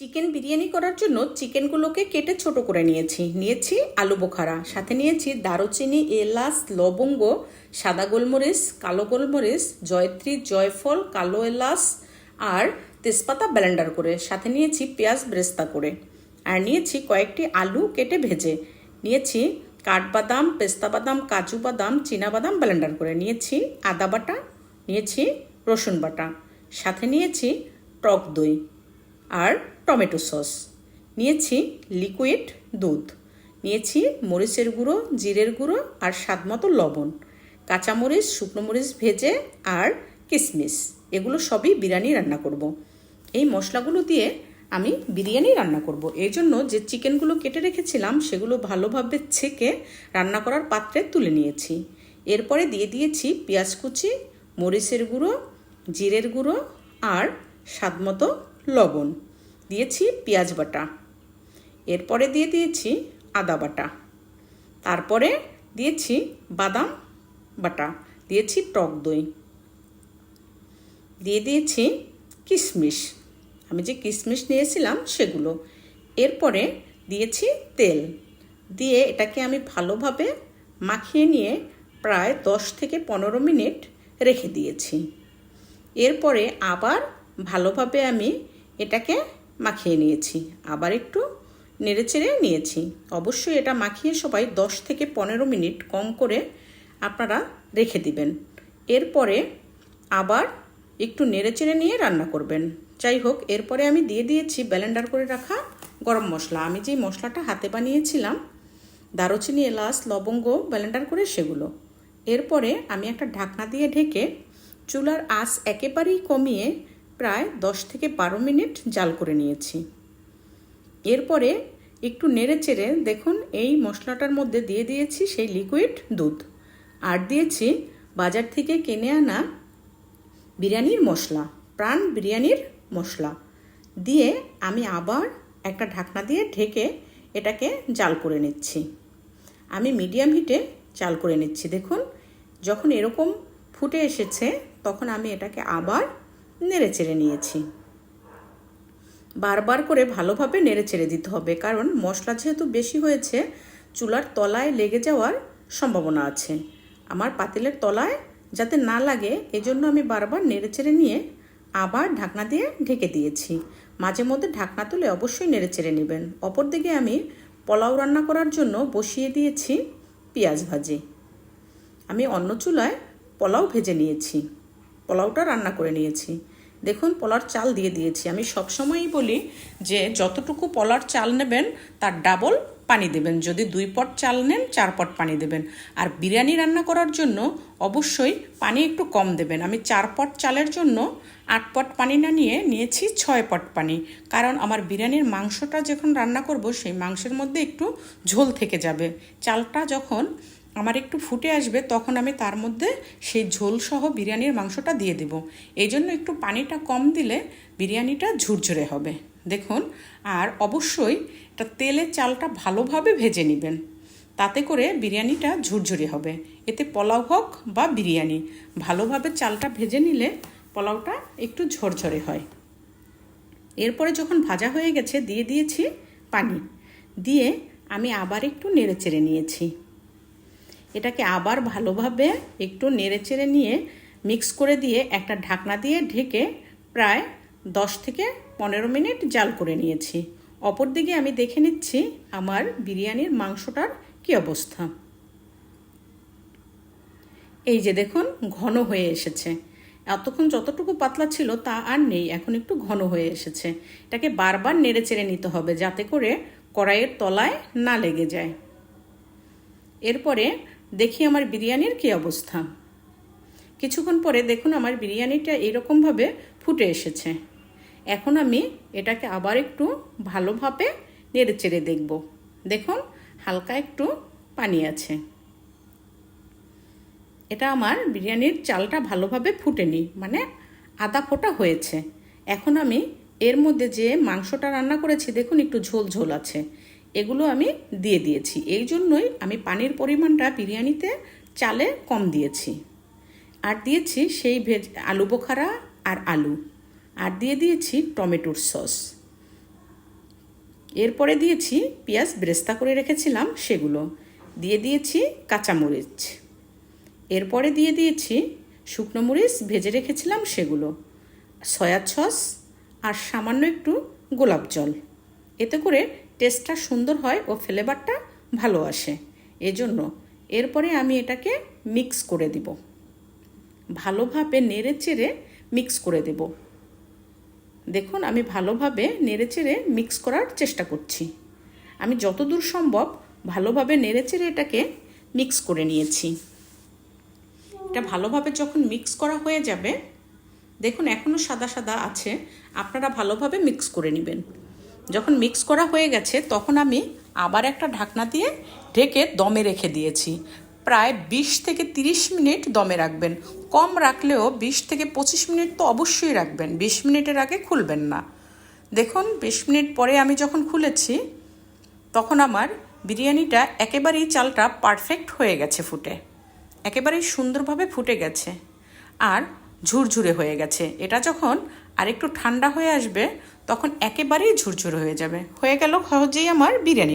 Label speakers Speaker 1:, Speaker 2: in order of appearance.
Speaker 1: Chicken biryani করার জন্য চিকেনগুলোকে কেটে ছোট করে নিয়েছি। নিয়েছি আলু বোখারা। সাথে নিয়েছি দারুচিনি, এলাচ, লবঙ্গ, সাদা গোলমরিচ, কালো গোলমরিচ, জয়ত্রী, জয়ফল, কালো এলাচ আর তেজপাতা ব্লেন্ডার করে। সাথে নিয়েছি পেঁয়াজ ব্রেস্তা করে। আর নিয়েছি কয়েকটি আলু কেটে ভেজে। নিয়েছি কাঠবাদাম, পেস্তা বাদাম, কাজু বাদাম বাদাম ব্লেন্ডার করে। নিয়েছি আদা বাটা, নিয়েছি রসুন বাটা। সাথে নিয়েছি টক দই। আর টমেটো সস। নিয়েছি লিকুইড দুধ। নিয়েছি মরিচের গুঁড়ো, জিরের গুঁড়ো আর স্বাদ মতো লবণ। কাঁচামরিচ, শুকনো মরিচ ভেজে আর কিশমিশ এগুলো সবই বিরিয়ানি রান্না করব। এই মশলাগুলো দিয়ে আমি বিরিয়ানি রান্না করব। এই জন্য যে চিকেনগুলো কেটে রেখেছিলাম, সেগুলো ভালোভাবে ছেঁকে রান্না করার পাত্রে তুলে নিয়েছি। এরপরে দিয়ে দিয়েছি পেঁয়াজ কুচি, মরিচের গুঁড়ো, জিরের গুঁড়ো আর স্বাদমতো লবণ। দিয়েছি পেঁয়াজ বাটা। এরপরে দিয়ে দিয়েছি আদা বাটা। তারপরে দিয়েছি বাদাম বাটা। দিয়েছি টক দই। দিয়ে দিয়েছি কিশমিশ। আমি যে কিশমিশ নিয়েছিলাম সেগুলো। এরপরে দিয়েছি তেল। দিয়ে এটাকে আমি ভালোভাবে মাখিয়ে নিয়ে প্রায় দশ থেকে পনেরো মিনিট রেখে দিয়েছি। এরপরে আবার ভালোভাবে আমি এটাকে মাখিয়ে নিয়েছি। আবার একটু নেড়ে চেড়ে নিয়েছি। অবশ্যই এটা মাখিয়ে সবাই দশ থেকে পনেরো মিনিট কম করে আপনারা রেখে দিবেন। এরপরে আবার একটু নেড়ে চেড়ে নিয়ে রান্না করবেন। যাই হোক, এরপরে আমি দিয়ে দিয়েছি ব্যালেন্ডার করে রাখা গরম মশলা। আমি যেই মশলাটা হাতে বানিয়েছিলাম, দারুচিনি, এলাচ, লবঙ্গ ব্যালেন্ডার করে সেগুলো। এরপরে আমি একটা ঢাকনা দিয়ে ঢেকে চুলার আঁচ একেবারেই কমিয়ে প্রায় দশ থেকে বারো মিনিট জাল করে নিয়েছি। এরপরে একটু নেড়ে চেড়ে দেখুন, এই মশলাটার মধ্যে দিয়ে দিয়েছি সেই লিকুইড দুধ। আর দিয়েছি বাজার থেকে কিনে আনা বিরিয়ানির মশলা, প্রাণ বিরিয়ানির মশলা। দিয়ে আমি আবার একটা ঢাকনা দিয়ে ঢেকে এটাকে জাল করে নিচ্ছি। আমি মিডিয়াম হিটে জাল করে নিচ্ছি। দেখুন, যখন এরকম ফুটে এসেছে, তখন আমি এটাকে আবার নেড়ে চেড়ে নিয়েছি। বারবার করে ভালোভাবে নেড়ে চেড়ে দিতে হবে, কারণ মশলা যেহেতু বেশি হয়েছে, চুলার তলায় লেগে যাওয়ার সম্ভাবনা আছে। আমার পাতিলের তলায় যাতে না লাগে, এজন্য আমি বারবার নেড়ে চেড়ে নিয়ে আবার ঢাকনা দিয়ে ঢেকে দিয়েছি। মাঝে মধ্যে ঢাকনা তুলে অবশ্যই নেড়ে চেড়ে নেবেন। অপরদিকে আমি পোলাও রান্না করার জন্য বসিয়ে দিয়েছি পেঁয়াজ ভাজি। আমি অন্য চুলায় পোলাও ভেজে নিয়েছি। পোলাওটা রান্না করে নিয়েছি। দেখুন, পোলার চাল দিয়ে দিয়েছি। আমি সবসময়ই বলি যে, যতটুকু পোলার চাল নেবেন, তার ডাবল পানি দেবেন। যদি দুই পট চাল নেন, চার পট পানি দেবেন। আর বিরিয়ানি রান্না করার জন্য অবশ্যই পানি একটু কম দেবেন। আমি চার পট চালের জন্য আট পট পানি না নিয়ে নিয়েছি ছয় পট পানি। কারণ আমার বিরিয়ানির মাংসটা যখন রান্না করব, সেই মাংসের মধ্যে একটু ঝোল থেকে যাবে। চালটা যখন আমার একটু ফুটে আসবে, তখন আমি তার মধ্যে সেই ঝোল সহ বিরিয়ানির মাংসটা দিয়ে দেব। এই জন্য একটু পানিটা কম দিলে বিরিয়ানিটা ঝুরঝুরে হবে। দেখুন, আর অবশ্যই এটা তেলে চালটা ভালোভাবে ভেজে নেবেন। তাতে করে বিরিয়ানিটা ঝুরঝুরে হবে। এতে পোলাও হোক বা বিরিয়ানি, ভালোভাবে চালটা ভেজে নিলে পোলাওটা একটু ঝরঝরে হয়। এরপরে যখন ভাজা হয়ে গেছে, দিয়ে দিয়েছি পানি। দিয়ে আমি আবার একটু নেড়ে চেড়ে নিয়েছি। এটাকে আবার ভালোভাবে একটু নেড়ে চেড়ে নিয়ে মিক্স করে দিয়ে একটা ঢাকনা দিয়ে ঢেকে প্রায় দশ থেকে পনেরো মিনিট জাল করে নিয়েছি। অপরদিকে আমি দেখে নিচ্ছি আমার বিরিয়ানির মাংসটার কি অবস্থা। এই যে দেখুন, ঘন হয়ে এসেছে। এতক্ষণ যতটুকু পাতলা ছিল তা আর নেই, এখন একটু ঘন হয়ে এসেছে। এটাকে বারবার নেড়ে চেড়ে নিতে হবে যাতে করে কড়াইয়ের তলায় না লেগে যায়। এরপরে দেখি আমার বিরিয়ানির কী অবস্থা। কিছুক্ষণ পরে দেখুন আমার বিরিয়ানিটা এইরকমভাবে ফুটে এসেছে। এখন আমি এটাকে আবার একটু ভালোভাবে নেড়ে চেড়ে দেখব। দেখুন, হালকা একটু পানি আছে। এটা আমার বিরিয়ানির চালটা ভালোভাবে ফুটেনি মানে আদা ফোটা হয়েছে। এখন আমি এর মধ্যে যে মাংসটা রান্না করেছি, দেখুন একটু ঝোল ঝোল আছে। এগুলো আমি দিয়ে দিয়েছি। এই জন্যই আমি পানির পরিমাণটা বিরিয়ানিতে চালে কম দিয়েছি। আর দিয়েছি সেই ভেজ আলু বোখারা আর আলু। আর দিয়ে দিয়েছি টমেটোর সস। এরপরে দিয়েছি পেঁয়াজ ব্রেস্তা করে রেখেছিলাম সেগুলো। দিয়ে দিয়েছি কাঁচামরিচ। এরপরে দিয়ে দিয়েছি শুকনো মরিচ ভেজে রেখেছিলাম সেগুলো। সয়া সস আর সামান্য একটু গোলাপ জল। এতে করে টেস্টটা সুন্দর হয় ও ফ্লেভারটা ভালো আসে। এজন্য এরপরে আমি এটাকে মিক্স করে দিব। ভালোভাবে নেড়ে চেড়ে মিক্স করে দেব। দেখুন, আমি ভালোভাবে নেড়ে চেড়ে মিক্স করার চেষ্টা করছি। আমি যতদূর সম্ভব ভালোভাবে নেড়ে চেড়ে এটাকে মিক্স করে নিয়েছি। এটা ভালোভাবে যখন মিক্স করা হয়ে যাবে, দেখুন এখনও সাদা সাদা আছে। আপনারা ভালোভাবে মিক্স করে নেবেন। যখন মিক্স করা হয়ে গেছে, তখন আমি আবার একটা ঢাকনা দিয়ে ঢেকে দমে রেখে দিয়েছি। প্রায় বিশ থেকে তিরিশ মিনিট দমে রাখবেন। কম রাখলেও বিশ থেকে পঁচিশ মিনিট তো অবশ্যই রাখবেন। বিশ মিনিটের আগে খুলবেন না। দেখুন, বিশ মিনিট পরে আমি যখন খুলেছি, তখন আমার বিরিয়ানিটা একেবারেই চালটা পারফেক্ট হয়ে গেছে ফুটে। একেবারেই সুন্দরভাবে ফুটে গেছে আর ঝুরঝুরে হয়ে গেছে। এটা যখন আরেকটু ঠান্ডা হয়ে আসবে তখন একেবারেই ঝুরঝুর হয়ে যাবে। হয়ে গেল সহজেই আমার বিরিয়ানি।